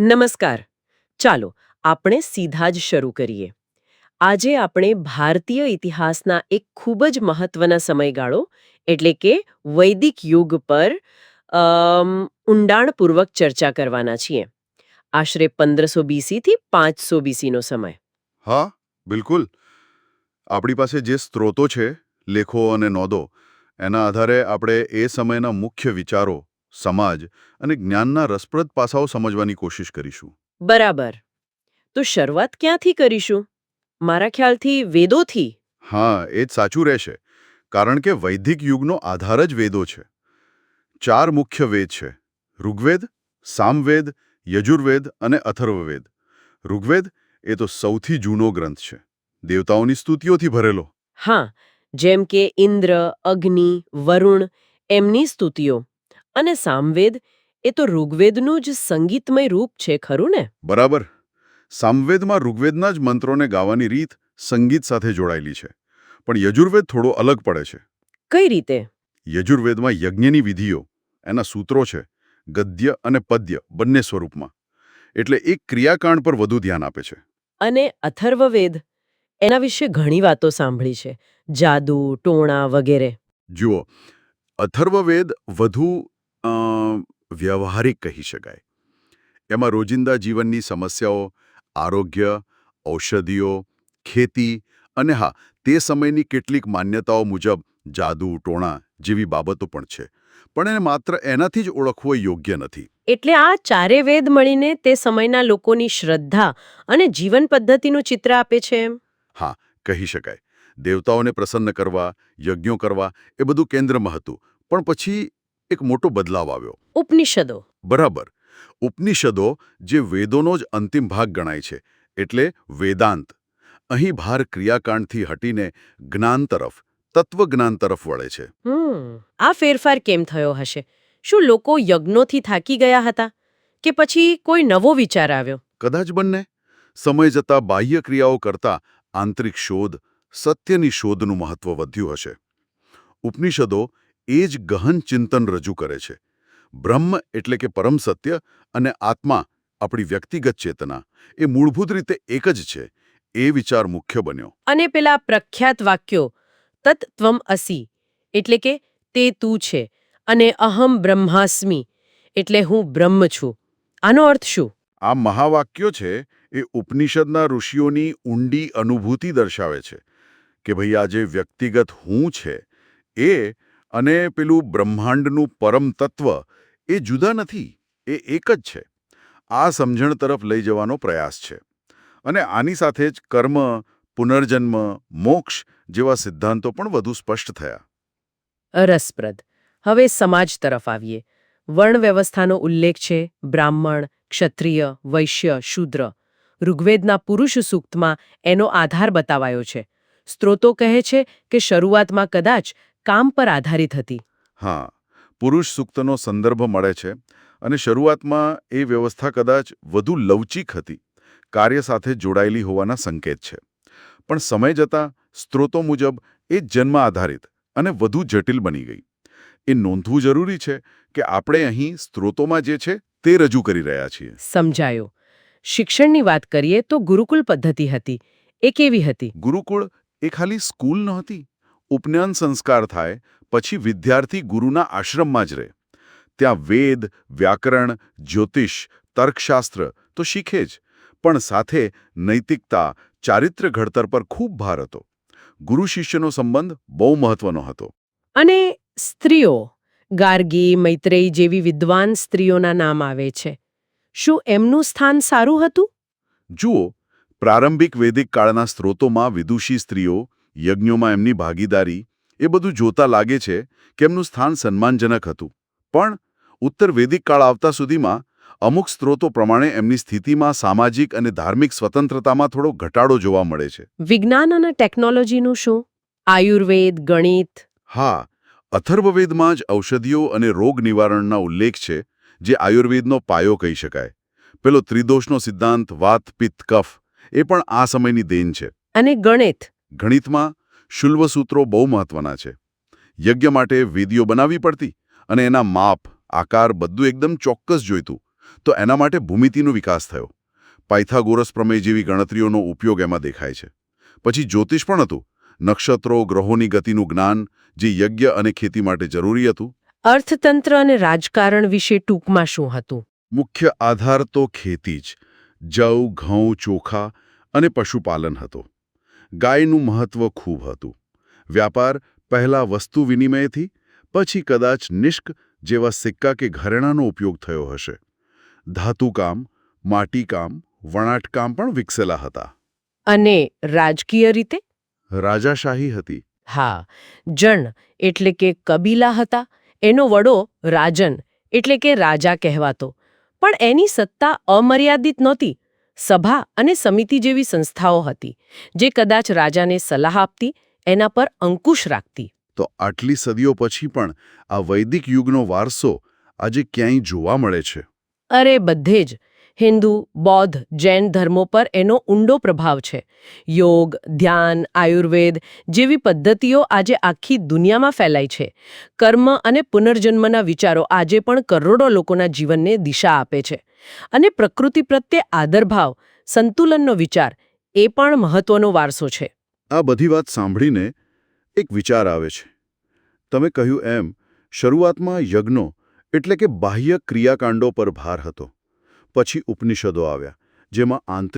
નમસ્કાર. ચાલો આપણે સીધા જ શરૂ કરીએ. આજે આપણે ભારતીય ઇતિહાસના એક ખૂબ જ મહત્વના સમયગાળો, એટલે કે વૈદિક યુગ પર ઊંડાણપૂર્વક ચર્ચા કરવાના છીએ. આશરે પંદરસો બીસીથી પાંચસો બીસીનો સમય. હા, બિલકુલ. આપણી પાસે જે સ્ત્રોતો છે, લેખો અને નોંધો, એના આધારે આપણે એ સમયના મુખ્ય વિચારો સમાજ અને જ્ઞાનના રસપ્રદ પાસાઓ સમજવાની કોશિશ કરીશું. બરાબર. તો શરૂઆત ક્યાંથી કરીશું? મારા ખ્યાલથી વેદોથી? હા એ જ સાચું રહેશે. કારણ કે વૈદિક યુગનો આધાર જ વેદો છે. ચાર મુખ્ય વેદ છે. ઋગ્વેદ સામવેદ યજુર્વેદ અને અથર્વવેદ. ઋગ્વેદ એ તો સૌથી જૂનો ગ્રંથ છે. દેવતાઓની સ્તુતિઓથી ભરેલો. હા જેમ કે ઇન્દ્ર અગ્નિ વરુણ એમની સ્તુતિઓ. અને સામવેદ એ તો ઋગ્વેદનું જ સંગીતમય રૂપ છે ખરું ને? બરાબર. સામવેદમાં ઋગ્વેદના જ મંત્રોને ગાવાની રીત સંગીત સાથે જોડાયેલી છે. પણ યજુર્વેદ થોડો અલગ પડે છે. કઈ રીતે? યજુર્વેદમાં યજ્ઞની વિધિઓ એના સૂત્રો છે ગદ્ય અને પદ્ય બંને સ્વરૂપમાં. એટલે એક ક્રિયાકાંડ પર વધુ ધ્યાન આપે છે. અને અથર્વવેદ એના વિશે ઘણી વાતો સાંભળી છે. જાદુ ટોણા વગેરે. જુઓ અથર્વવેદ વધુ વ્યવહારિક કહી શકાય. એમાં રોજિંદા જીવનની સમસ્યાઓ આરોગ્ય ઔષધિઓ ખેતી અને હા તે સમયની કેટલીક માન્યતાઓ મુજબ જાદુ ટોણા જેવી બાબતો પણ છે. પણ એને માત્ર એનાથી જ ઓળખવો યોગ્ય નથી. એટલે આ ચારે વેદ મળીને તે સમયના લોકોની શ્રદ્ધા અને જીવન પદ્ધતિનું ચિત્ર આપે છે એમ? હા કહી શકાય. દેવતાઓને પ્રસન્ન કરવા યજ્ઞો કરવા એ બધું કેન્દ્રમાં હતું. પણ પછી એક મોટો બદલાવ આવ્યો. ઉપનિષદો. બરાબર. ઉપનિષદો જે વેદોનો જ અંતિમ ભાગ ગણાય છે એટલે વેદાંત. અહીં ભાર ક્રિયાકાંડથી હટીને જ્ઞાન તરફ તત્વજ્ઞાન તરફ વળે છે. આ ફેરફાર કેમ થયો હશે? શું લોકો યજ્ઞોથી થાકી ગયા હતા? કે પછી કોઈ નવો વિચાર આવ્યો? કદાચ બંને. સમય જતાં બાહ્ય ક્રિયાઓ કરતાં આંતરિક શોધ સત્યની શોધનું મહત્વ વધ્યું હશે. ઉપનિષદો એ જ ગહન ચિંતન રજૂ કરે છે. બ્રહ્મ એટલે કે પરમ સત્ય અને આત્મા આપણી વ્યક્તિગત ચેતના. એ મૂળભૂત રીતે એક જ છે. એ વિચાર મુખ્ય બન્યો. અને પેલા પ્રખ્યાત વાક્યો તત્ત્વમ અસી એટલે કે તે તું છે અને અહમ બ્રહ્માસ્મિ એટલે હું બ્રહ્મ છું આનો અર્થ શું? આ મહાવાક્યો છે એ ઉપનિષદના ઋષિઓની ઊંડી અનુભૂતિ દર્શાવે છે કે ભાઈ આ જે વ્યક્તિગત હું છે એ અને પેલું બ્રહ્માંડનું પરમ તત્વ એ જુદા નથી, એ એક જ છે. આ સમજણ તરફ લઈ જવાનો પ્રયાસ છે. અને આની સાથે જ કર્મ, પુનર્જન્મ, મોક્ષ જેવા સિદ્ધાંતો પણ વધુ સ્પષ્ટ થયા. રસપ્રદ. હવે સમાજ તરફ આવીએ. વર્ણ વ્યવસ્થાનો ઉલ્લેખ છે, બ્રાહ્મણ, ક્ષત્રિય, વૈશ્ય, શૂદ્ર. ઋગ્વેદના પુરુષ સૂક્તમાં એનો આધાર બતાવાયો છે. સ્ત્રોતો કહે છે કે શરૂઆતમાં કદાચ કામ પર આધારિત હતી. હા પુરુષ સૂક્તનો સંદર્ભ મળે છે અને શરૂઆતમાં એ વ્યવસ્થા કદાચ વધુ લવચીક હતી કાર્ય સાથે જોડાયેલી હોવાના સંકેત છે. પણ સમય જતાં સ્ત્રોતો મુજબ એ જન્મ આધારિત અને વધુ જટિલ બની ગઈ. એ નોંધવું જરૂરી છે કે આપણે અહીં સ્ત્રોતોમાં જે છે તે રજૂ કરી રહ્યા છીએ. સમજાયો. શિક્ષણની વાત કરીએ તો ગુરુકુળ પદ્ધતિ હતી. એ કેવી હતી? ગુરુકુળ એ ખાલી સ્કૂલ નહોતી? ઉપનયન સંસ્કાર થાય પછી વિદ્યાર્થી ગુરુના આશ્રમમાં જ રહે. ત્યાં વેદ વ્યાકરણ જ્યોતિષ તર્કશાસ્ત્ર તો શીખે જ પણ સાથે નૈતિકતા ચારિત્ર્ય ઘડતર પર ખૂબ ભાર હતો. ગુરુ શિષ્યનો સંબંધ બહુ મહત્વનો હતો. અને સ્ત્રીઓ ગાર્ગી મૈત્રેયી જેવી વિદ્વાન સ્ત્રીઓના નામ આવે છે. શું એમનું સ્થાન સારું હતું? જુઓ પ્રારંભિક વૈદિક કાળના સ્ત્રોતોમાં વિદુષી સ્ત્રીઓ યજ્ઞોમાં એમની ભાગીદારી એ બધું જોતા લાગે છે કે એમનું સ્થાન સન્માનજનક હતું. પણ ઉત્તર વૈદિક કાળ આવતા સુધીમાં અમુક સ્ત્રોતો પ્રમાણે એમની સ્થિતિમાં સામાજિક અને ધાર્મિક સ્વતંત્રતામાં થોડો ઘટાડો જોવા મળે છે. વિજ્ઞાન અને ટેકનોલોજીનું શું? આયુર્વેદ ગણિત? હા અથર્વવેદમાં જ ઔષધિઓ અને રોગ નિવારણના ઉલ્લેખ છે જે આયુર્વેદનો પાયો કહી શકાય. પેલો ત્રિદોષનો સિદ્ધાંત વાત પિત્ત કફ એ પણ આ સમયની દેન છે. અને ગણિત? ગણિતમાં શુલ્વસૂત્રો બહુ મહત્વના છે. યજ્ઞ માટે વિધિઓ બનાવવી પડતી અને એના માપ આકાર બધું એકદમ ચોક્કસ જોઈતું તો એના માટે ભૂમિતિનો વિકાસ થયો. પાયથાગોરસ પ્રમેય જેવી ગણતરીઓનો ઉપયોગ એમાં દેખાય છે. પછી જ્યોતિષ પણ હતું. નક્ષત્રો ગ્રહોની ગતિનું જ્ઞાન જે યજ્ઞ અને ખેતી માટે જરૂરી હતું. અર્થતંત્ર અને રાજકારણ વિશે ટૂંકમાં શું હતું? મુખ્ય આધાર તો ખેતી જ. જવ ઘઉં ચોખા અને પશુપાલન હતો. ગાયનું મહત્વ ખૂબ હતું. વ્યાપાર પહેલા વસ્તુ વિનિમયથી પછી કદાચ નિષ્ક જેવા સિક્કા કે ઘરેણાંનો ઉપયોગ થયો હશે. ધાતુકામ માટીકામ વણાટકામ પણ વિકસેલા હતા. અને રાજકીય રીતે? રાજાશાહી હતી. હા જણ એટલે કે કબીલા હતા એનો વડો રાજન એટલે કે રાજા કહેવાતો. પણ એની સત્તા અમર્યાદિત નહોતી સભા અને સમિતિ જેવી સંસ્થાઓ હતી જે કદાચ રાજાને સલાહ આપતી એના પર અંકુશ રાખતી. તો આટલી સદીઓ પછી પણ આ વૈદિક યુગનો વારસો આજે ક્યાંય જોવા મળે છે? અરે બધે જ. હિન્દુ, બૌદ્ધ, જૈન ધર્મો પર એનો ઊંડો પ્રભાવ છે. યોગ, ધ્યાન, આયુર્વેદ જેવી પદ્ધતિઓ આજે આખી દુનિયામાં ફેલાય છે. કર્મ અને પુનર્જન્મના વિચારો આજે પણ કરોડો લોકોના જીવનને દિશા આપે છે. અને પ્રકૃતિ પ્રત્યે આદરભાવ, સંતુલનનો વિચાર એ પણ મહત્વનો વારસો છે. આ બધી વાત સાંભળીને એક વિચાર આવે છે. તમે કહ્યું એમ, શરૂઆતમાં યજ્ઞો એટલે કે બાહ્ય ક્રિયાકાંડો પર ભાર હતો. પછી ઉપનિષદો આવ્યા જેમાં આંતરિક